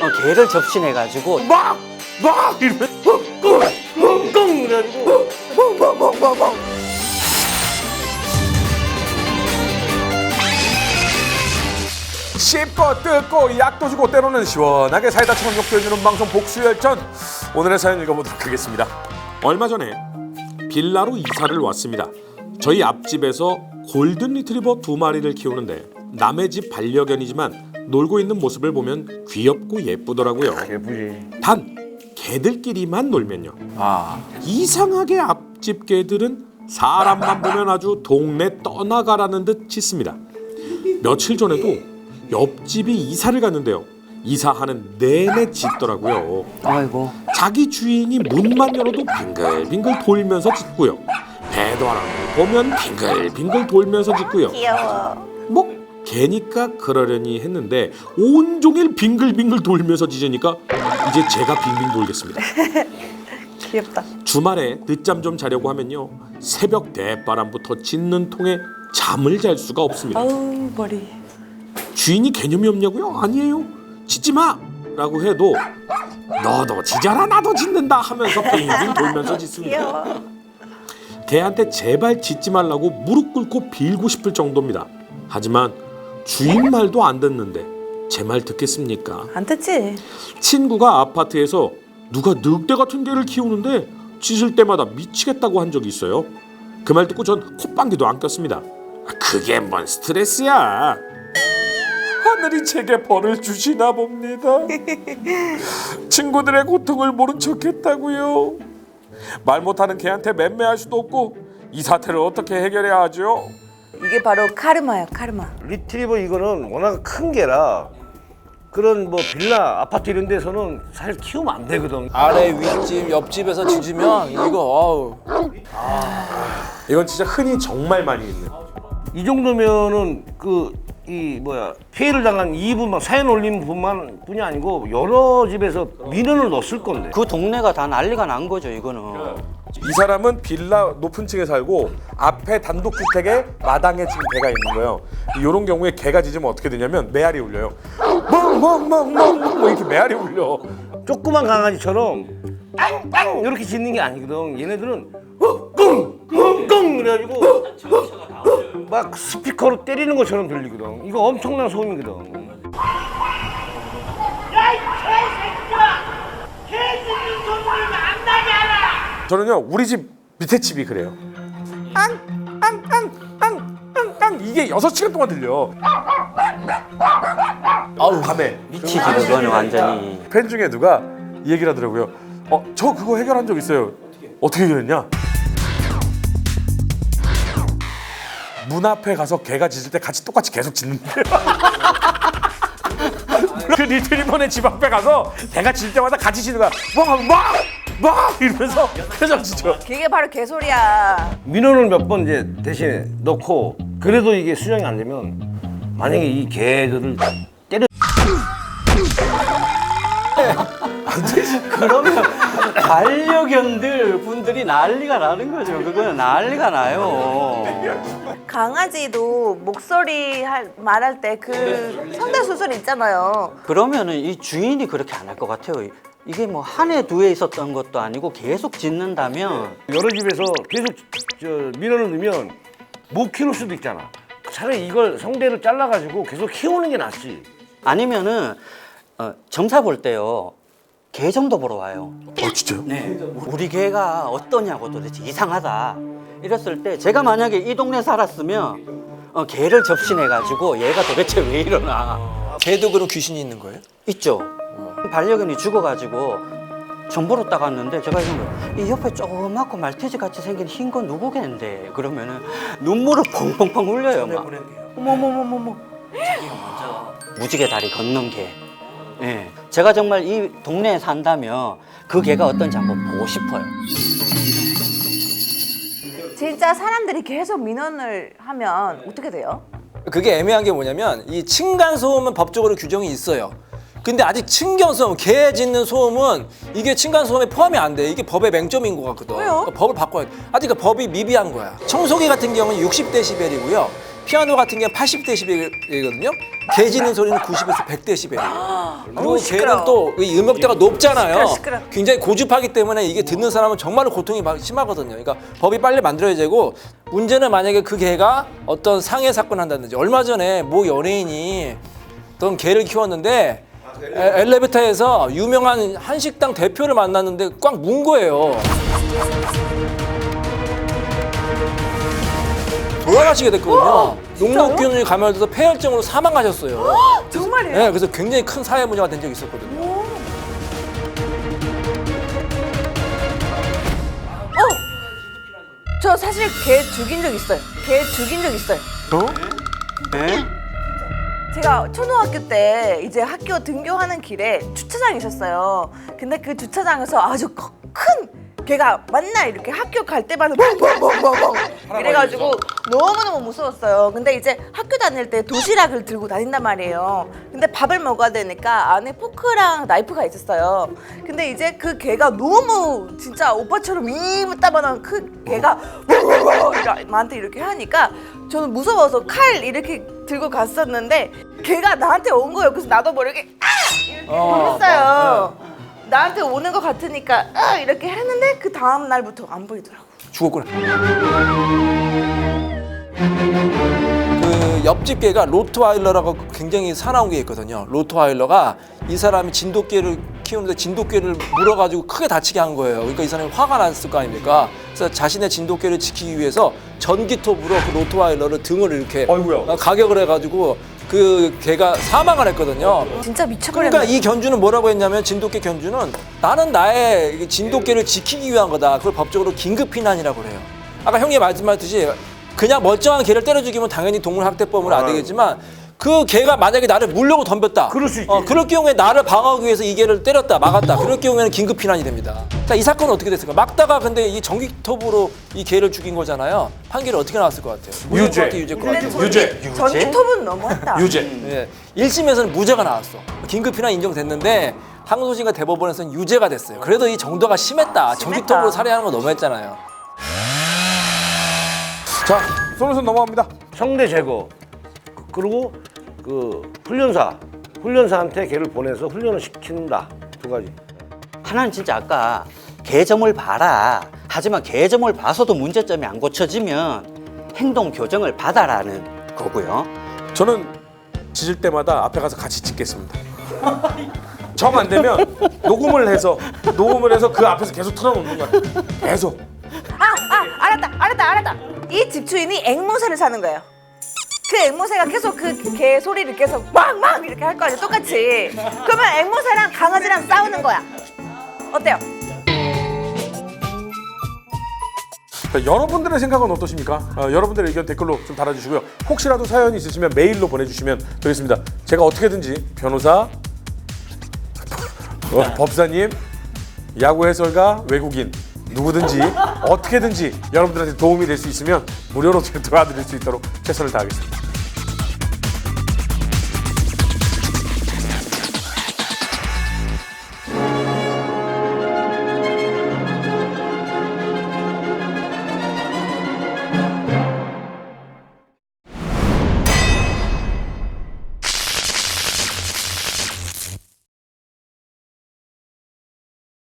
어, 개를 접신해가지고 막! 막! 이러면 막! 막! 막! 막! 씹고 뜯고 약도 주고 때로는 시원하게 사이다처럼 욕도해주는 방송 복수열전 오늘의 사연 읽어보도록 하겠습니다 얼마 전에 빌라로 이사를 왔습니다 저희 앞집에서 골든 리트리버 두 마리를 키우는데 남의 집 반려견이지만 놀고 있는 모습을 보면 귀엽고 예쁘더라고요 예쁘지. 단 개들끼리만 놀면요. 이상하게 앞집 개들은 사람만 보면 아주 동네 떠나가라는 듯 짖습니다. 며칠 전에도 옆집이 이사를 갔는데요. 이사하는 내내 짖더라고요. 아이고 자기 주인이 문만 열어도 빙글빙글 돌면서 짖고요. 배도하라 보면 빙글빙글 돌면서 짖고요. 귀여워. 뭐 개니까 그러려니 했는데 온종일 빙글빙글 돌면서 짖으니까 이제 제가 빙빙 돌겠습니다. 귀엽다. 주말에 늦잠 좀 자려고 하면요 새벽 대바람부터 짖는 통에 잠을 잘 수가 없습니다. 아우 머리. 주인이 개념이 없냐고요? 아니에요. 짖지 마 라고 해도 너도 짖어라 나도 짖는다 하면서 빙빙 돌면서 짖습니다. 귀여워. 개한테 제발 짖지 말라고 무릎 꿇고 빌고 싶을 정도입니다. 하지만 주인 말도 안 듣는데 제 말 듣겠습니까? 안 듣지? 친구가 아파트에서 누가 늑대 같은 개를 키우는데 짖을 때마다 미치겠다고 한 적이 있어요. 그 말 듣고 전 콧방귀도 안 꼈습니다. 아, 그게 뭔 스트레스야? 하늘이 제게 벌을 주시나 봅니다. 친구들의 고통을 모른 척했다고요. 말 못하는 개한테 맴매할 수도 없고 이 사태를 어떻게 해결해야 하죠? 이게 바로 카르마야 카르마. 리트리버 이거는 워낙 큰 개라 그런 뭐 빌라 아파트 이런 데서는 사실 키우면 안 되거든. 아래 윗집 옆집에서 짖으면 이거 어우 이건 진짜 흔히 정말 많이 있는. 이 정도면은 그 이 뭐야 피해를 당한 이분만 사연 올린 분만 뿐이 아니고 여러 집에서 민원을 넣었을 건데. 그 동네가 다 난리가 난 거죠 이거는 이 사람은 빌라 높은 층에 살고 앞에 단독주택에 마당에 지금 개가 있는 거예요. 이런 경우에 개가 짖으면 어떻게 되냐면 메아리 울려요. 멍멍멍멍멍 이렇게 메아리 울려. 조그만 강아지처럼 깡깡 이렇게 짖는 게 아니거든. 얘네들은 끙끙끙 그래가지고 막 스피커로 때리는 것처럼 들리거든. 이거 엄청난 소음이거든. 저는요 우리 집 밑에 집이 그래요. 앙앙앙앙앙앙 이게 여섯 시간 동안 들려. 아우 밤에 미치지 그거는 완전히 팬 중에 누가 이 얘기를 하더라고요. 어 저 그거 해결한 적 있어요. 어떻게 해결했냐? 문 앞에 가서 개가 짖을 때 같이 똑같이 계속 짖는데. 그 리트리버네 집 앞에 가서 개가 짖을 때마다 같이 짖는 거야. 막 막 막 이러면서 계속 짖죠. 그게 바로 개소리야. 민원을 몇 번 이제 대신에 넣고 그래도 이게 수정이 안 되면 만약에 이 개들을 때려 그러면 반려견들 분들이 난리가 나는 거죠 그거는 난리가 나요 강아지도 목소리 할, 말할 때 그 성대 수술 있잖아요. 그러면은 이 주인이 그렇게 안 할 것 같아요 이게 뭐 한 해 두 해 있었던 것도 아니고 계속 짖는다면 여러 집에서 계속 저 민원을 넣으면 못 키울 수도 있잖아. 차라리 이걸 성대를 잘라가지고 계속 키우는 게 낫지. 아니면은 어, 점사 볼 때요 개 정도 보러 와요 어 진짜요? 네, 우리 개가 어떠냐고 도대체 이상하다. 이랬을 때 제가 만약에 이 동네 살았으면 어, 개를 접신해가지고 얘가 도대체 왜 이러나 걔도 그럼 귀신이 있는 거예요? 있죠. 반려견이 죽어가지고 정보로 따갔는데 제가 이런 거이 옆에 조그맣고 말티즈 같이 생긴 흰 건 누구겠는데 그러면은 눈물을 펑펑펑 흘려요 막. 어머머머머머. 무지개 다리 건넌 개. 예. 제가 정말 이 동네에 산다면 그 개가 어떤지 한번 보고 싶어요. 진짜 사람들이 계속 민원을 하면 어떻게 돼요? 그게 애매한 게 뭐냐면 이 층간 소음은 법적으로 규정이 있어요. 근데 아직 층간 소음, 개 짖는 소음은 이게 층간 소음에 포함이 안 돼. 이게 법의 맹점인 것 같거든. 왜요? 그러니까 법을 바꿔야 돼. 아직 그 법이 미비한 거야. 청소기 같은 경우는 60데시벨이고요. 피아노 같은 경우는 80데시벨이거든요. 개 짖는 소리는 90에서 100데시벨이에요. 그리고 시끄러워. 개는 또이 음역대가 높잖아요. 시끄러, 시끄러. 굉장히 고집하기 때문에 이게 듣는 사람은 정말로 고통이 막 심하거든요. 그러니까 법이 빨리 만들어야 되고 문제는 만약에 그 개가 어떤 상해 사건을 한다든지 얼마 전에 모 연예인이 어떤 개를 키웠는데 에- 엘리베이터에서 유명한 한식당 대표를 만났는데 꽉 문 거예요. 돌아가시게 됐거든요. 녹록균이 감염돼서 폐혈증으로 사망하셨어요. 정말이에요? 네, 그래서 굉장히 큰 사회 문제가 된 적이 있었거든요. 저 사실 개 죽인 적 있어요. 개 죽인 적 있어요. 네? 제가 초등학교 때 이제 학교 등교하는 길에 주차장이 있었어요. 근데 그 주차장에서 아주 커- 큰 개가 맨날 이렇게 학교 갈 때마다 멍멍멍멍멍 이래가지고 너무너무 무서웠어요. 근데 이제 학교 다닐 때 도시락을 들고 다닌단 말이에요. 근데 밥을 먹어야 되니까 안에 포크랑 나이프가 있었어요. 근데 이제 그 개가 너무 진짜 오빠처럼 이따만한 그 개가 나한테 이렇게 하니까 저는 무서워서 칼 이렇게 들고 갔었는데 걔가 나한테 온 거예요. 그래서 나도 모르게 아! 이렇게 어, 했어요. 나한테 오는 것 같으니까 아! 이렇게 했는데 그 다음 날부터 안 보이더라고. 죽었구나. 그 옆집 개가 로트와일러라고 굉장히 사나운 게 있거든요. 로트와일러가 이 사람이 진돗개를 키우는데 진돗개를 물어가지고 크게 다치게 한 거예요. 그러니까 이 사람이 화가 났을 거 아닙니까? 그래서 자신의 진돗개를 지키기 위해서 전기톱으로 그 로트와일러를 등을 이렇게 어이구야. 어, 가격을 해가지고 그 개가 사망을 했거든요. 진짜 미쳐버렸네. 그러니까 이 견주는 뭐라고 했냐면 진돗개 견주는 나는 나의 이 진돗개를 지키기 위한 거다. 그걸 법적으로 긴급 피난이라고 그래요. 아까 형님 말씀하셨듯이 그냥 멀쩡한 개를 때려 죽이면 당연히 동물 학대법으로 안 되겠지만 그 개가 만약에 나를 물려고 덤볐다. 그럴 수 있지. 어, 그럴 경우에 나를 방어하기 위해서 이 개를 때렸다, 막았다. 그럴 경우에는 긴급 피난이 됩니다. 자, 이 사건은 어떻게 됐을까? 막다가 근데 이 전기톱으로 이 개를 죽인 거잖아요. 판결이 어떻게 나왔을 것 같아요? 유죄. 유죄. 전기, 유죄. 전기톱은 너무했다. 유죄. 예. 1심에서는 무죄가 나왔어. 긴급 피난 인정됐는데 항소심과 대법원에서는 유죄가 됐어요. 그래도 이 정도가 심했다. 전기톱으로 살해하는 거 너무했잖아요. 자, 솔루션 넘어갑니다. 성대 제거. 그- 그리고 그 훈련사. 훈련사한테 개를 보내서 훈련을 시킨다. 두 가지. 하나는 진짜 아까 개점을 봐라. 하지만 개점을 봐서도 문제점이 안 고쳐지면 행동 교정을 받아라는 거고요. 저는 짖을 때마다 앞에 가서 같이 짖겠습니다. 정 안 되면 녹음을 해서 녹음을 해서 그 앞에서 계속 틀어놓는 거야. 계속. 알았다, 알았다, 알았다. 이 집주인이 앵무새를 사는 거예요. 그 앵무새가 계속 그 개 소리를 계속 막막 이렇게 할 거 아니에요, 똑같이. 그러면 앵무새랑 강아지랑 싸우는 거야. 어때요? 자, 여러분들의 생각은 어떠십니까? 어, 여러분들의 의견 댓글로 좀 달아주시고요. 혹시라도 사연이 있으시면 메일로 보내주시면 되겠습니다. 제가 어떻게든지 변호사, 어, 법사님, 야구 해설가, 외국인 누구든지 어떻게든지 여러분들한테 도움이 될 수 있으면 무료로 도와드릴 수 있도록 최선을 다하겠습니다.